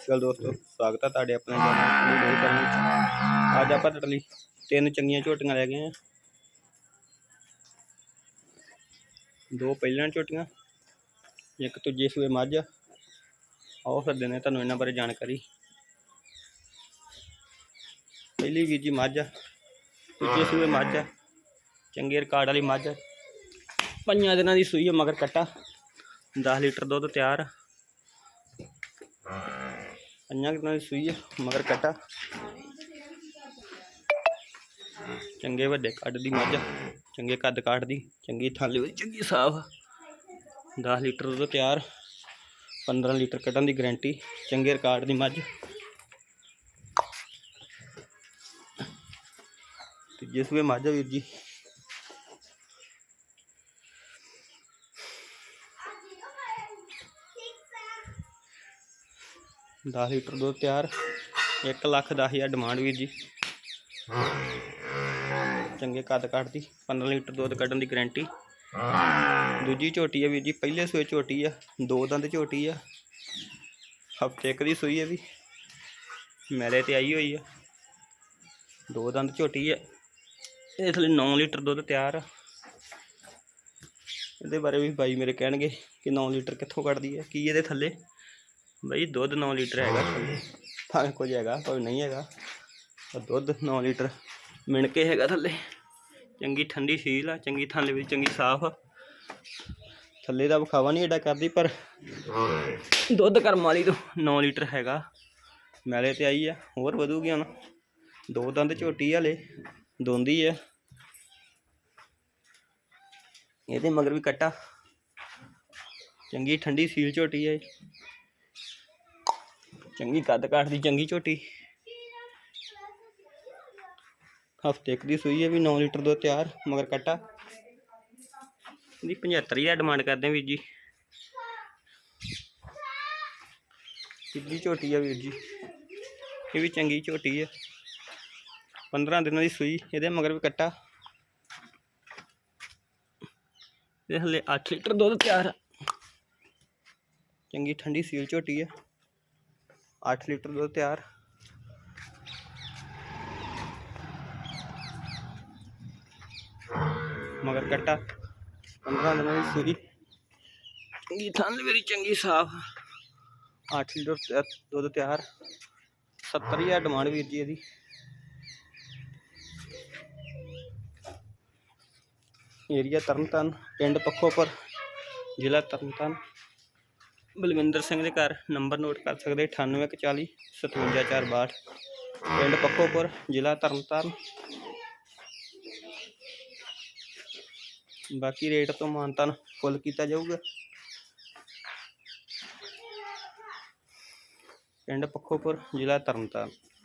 ਸਤਿ ਸ਼੍ਰੀ ਅਕਾਲ ਦੋਸਤੋ, ਸਵਾਗਤ ਹੈ ਤੁਹਾਡੇ ਆਪਣੇ ਚੈਨਲ ਵਿੱਚ ਅੱਜ ਆਪਾਂ ਤੁਹਾਡੇ ਲਈ ਤਿੰਨ ਚੰਗੀਆਂ ਝੋਟੀਆਂ ਲੈ ਗਏ ਆ। ਦੋ ਪਹਿਲਾਂ ਝੋਟੀਆਂ, ਇੱਕ ਦੂਜੇ ਸੂਏ ਮੱਝ। ਆਓ ਫਿਰ ਦਿੰਦੇ ਤੁਹਾਨੂੰ ਇਹਨਾਂ ਬਾਰੇ ਜਾਣਕਾਰੀ। ਪਹਿਲੀ ਵੀਰ ਜੀ ਮੱਝ ਆ ਦੂਜੇ ਸੂਏ ਮੱਝ ਚੰਗੇ ਰਿਕਾਰਡ ਵਾਲੀ ਮੱਝ ਆ। ਪੰਜਾਂ ਦਿਨਾਂ ਦੀ ਸੂਈ ਆ, ਮਗਰ ਕੱਟਾ। 10 ਲੀਟਰ ਦੁੱਧ ਤਿਆਰ ਪੰਜਾਂ ਕਿੰਨਾ ਦੀ ਸੂਈ ਆ, ਮਗਰ ਕੱਟਾ। ਚੰਗੇ ਵੱਡੇ ਕੱਦ ਦੀ ਮੱਝ ਚੰਗੇ ਕੱਦ ਕਾਠ ਦੀ ਚੰਗੀ ਥਾਲੀ ਉਹਦੀ, ਚੰਗੀ ਸਾਫ਼। 10 ਲੀਟਰ ਦੁੱਧ ਤਿਆਰ 15 ਲੀਟਰ ਕੱਢਣ ਦੀ ਗਾਰੰਟੀ, ਚੰਗੇ ਰਿਕਾਰਡ ਦੀ ਮੱਝ। ਤੇ ਜਿਸ ਵੇ ਮੱਝ ਵੀਰ ਜੀ। ਦਸ ਲੀਟਰ ਦੁੱਧ ਤਿਆਰ। 1 ਲੱਖ ਦਸ ਹਜ਼ਾਰ ਡਿਮਾਂਡ ਵੀਰ ਜੀ। ਚੰਗੇ ਕੱਦ ਕੱਢਦੀ 15 ਲੀਟਰ ਦੁੱਧ ਕੱਢਣ ਦੀ ਗਾਰੰਟੀ। ਦੂਜੀ ਝੋਟੀ ਹੈ ਵੀਰ ਜੀ, ਪਹਿਲੇ ਸੂਏ ਝੋਟੀ ਆ, ਦੋ ਦੰਦ ਝੋਟੀ ਆ। ਹਫ਼ਤੇ ਇੱਕ ਦੀ ਸੂਈ ਹੈ ਵੀ। ਮੇਰੇ ਤੇ ਆਈ ਹੋਈ ਆ। ਦੋ ਦੰਦ ਝੋਟੀ ਆ। ਇਸ ਲਈ 9 ਲੀਟਰ ਦੁੱਧ ਤਿਆਰ ਆ। ਇਹਦੇ ਬਾਰੇ ਵੀ ਬਾਈ ਮੇਰੇ ਕਹਿਣਗੇ ਕਿ 9 ਲੀਟਰ ਕਿੱਥੋਂ ਕੱਢਦੀ ਹੈ ਕੀ ਇਹਦੇ ਥੱਲੇ। ਬਈ ਦੁੱਧ 9 ਲੀਟਰ ਹੈਗਾ। ਥੱਲੇ ਭਾਵੇਂ ਕੁਝ ਹੈਗਾ ਭਾਵੇਂ ਨਹੀਂ ਹੈਗਾ। ਪਰ ਦੁੱਧ 9 ਲੀਟਰ ਮਿਣ ਕੇ ਹੈਗਾ ਥੱਲੇ। ਚੰਗੀ ਠੰਡੀ ਸੀਲ ਆ, ਚੰਗੀ ਥੱਲੇ ਵੀ ਚੰਗੀ ਸਾਫ਼ ਆ। ਥੱਲੇ ਦਾ ਵਿਖਾਵਾ ਨਹੀਂ ਏਡਾ ਕਰਦੀ, ਪਰ ਦੁੱਧ ਕਰਮ ਵਾਲੀ ਤੋਂ 9 ਲੀਟਰ ਹੈਗਾ। ਮੈਲੇ ਤੇ ਆਈ ਆ, ਹੋਰ ਵਧੂਗੀ ਹੁਣ। ਦੋ ਦੰਦ ਝੋਟੀ ਹਲੇ, ਦੋਂਦੀ ਆ। ਇਹਦੇ ਮਗਰ ਵੀ ਕੱਟਾ। ਚੰਗੀ ਠੰਡੀ ਸੀਲ ਝੋਟੀ ਹੈ ਚੰਗੀ ਕੱਦ ਕਾਠ ਦੀ, ਚੰਗੀ ਝੋਟੀ। ਹਫ਼ਤੇ ਇੱਕ ਦੀ ਸੂਈ ਹੈ ਵੀ 9 ਲੀਟਰ ਦੁੱਧ ਤਿਆਰ, ਮਗਰ ਕੱਟਾ। ਇਹਦੀ 75000 ਡਿਮਾਂਡ ਕਰਦੇ ਵੀਰ ਜੀ। ਕਿੱਡੀ ਝੋਟੀ ਆ ਵੀਰ ਜੀ। ਇਹ ਵੀ ਚੰਗੀ ਝੋਟੀ ਹੈ 15 ਦਿਨਾਂ ਦੀ ਸੂਈ, ਇਹਦੇ ਮਗਰ ਵੀ ਕੱਟਾ। ਇਹ ਹਲੇ 8 ਲੀਟਰ ਦੁੱਧ ਤਿਆਰ ਚੰਗੀ ਠੰਡੀ ਸੀਲ ਝੋਟੀ ਹੈ 8 ਲੀਟਰ ਦੁੱਧ ਤਿਆਰ। ਮਗਰ ਕੱਟਾ। 15 ਦਿਨਾਂ ਦੀ ਸੂਈ ਚੰਗੀ ਥਣ ਮੇਰੀ ਚੰਗੀ ਸਾਫ਼। 8 ਲੀਟਰ ਦੁੱਧ ਤਿਆਰ। 70000 ਡਿਮਾਂਡ ਵੀਰ ਜੀ ਇਹਦੀ। ਏਰੀਆ ਤਰਨਤਾਰਨ ਪਿੰਡ ਪੱਖੋਪੁਰ ਜ਼ਿਲ੍ਹਾ ਤਰਨਤਾਰਨ। ਬਲਵਿੰਦਰ ਸਿੰਘ ਦੇ ਘਰ ਨੰਬਰ ਨੋਟ ਕਰ ਸਕਦੇ 9840 57462 ਪਿੰਡ ਪੱਖੋਪੁਰ ਜ਼ਿਲ੍ਹਾ ਤਰਨਤਾਰਨ। ਬਾਕੀ ਰੇਟ ਤੋਂ ਮਾਨਤਨ ਫੁੱਲ ਕੀਤਾ ਜਾਊਗਾ। ਪਿੰਡ ਪੱਖੋਪੁਰ ਜ਼ਿਲ੍ਹਾ ਤਰਨਤਾਰਨ।